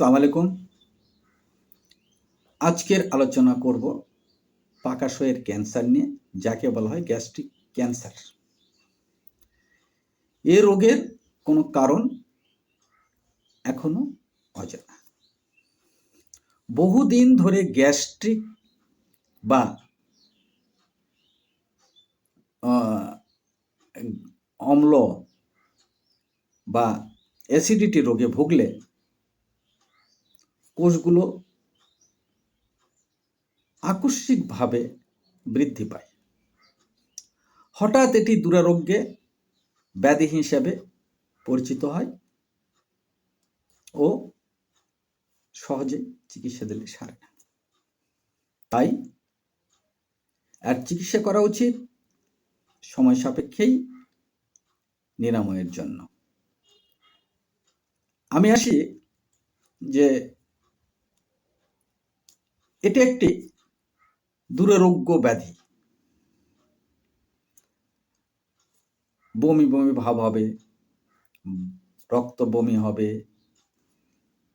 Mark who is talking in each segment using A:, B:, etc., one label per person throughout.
A: সালাম আলাইকুম। আজকের আলোচনা করব পাকাশয়ের ক্যান্সার নিয়ে, যাকে বলা হয় গ্যাস্ট্রিক ক্যান্সার। এ রোগের কোনো কারণ এখনও অজানা। বহুদিন ধরে গ্যাস্ট্রিক বা অম্ল বা অ্যাসিডিটি রোগে ভুগলে কোষগুলো আকস্মিকভাবে বৃদ্ধি পায়। হঠাৎ এটি দুরারোগ্যে ব্যাধি হিসেবে পরিচিত হয় ও সহজে চিকিৎসা দিলে সারে না। তাই আর চিকিৎসা করা উচিত সময় সাপেক্ষেই নিরাময়ের জন্য। আমি আসি যে এটি একটি দুরারোগ্য ব্যাধি। বমি বমি ভাব হবে, রক্ত বমি হবে,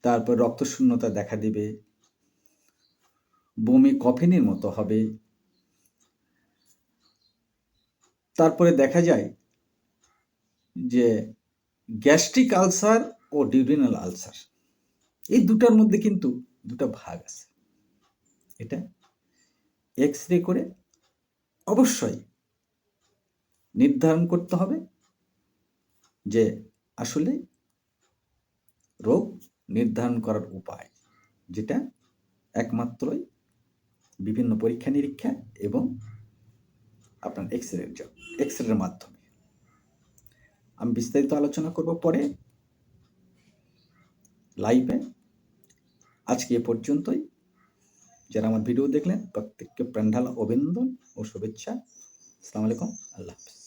A: তারপর রক্তশূন্যতা দেখা দিবে, বমি কফিনের মতো হবে। তারপরে দেখা যায় যে গ্যাস্ট্রিক আলসার ও ডিউরিনাল আলসার, এই দুটার মধ্যে কিন্তু দুটো ভাগ আছে। এটা এক্স রে করে অবশ্যই নির্ধারণ করতে হবে যে আসলে রোগ নির্ধারণ করার উপায় যেটা একমাত্রই বিভিন্ন পরীক্ষা নিরীক্ষা এবং আপনার এক্স রে এক্স রের মাধ্যমে। আমি বিস্তারিত আলোচনা করব পরে। লাইভে আজকে এ পর্যন্তই। যারা আমার ভিডিও দেখলেন প্রত্যেককে প্রাণঢালা অভিনন্দন ও শুভেচ্ছা। আসসালামু আলাইকুম আল্লাহ হাফিজ।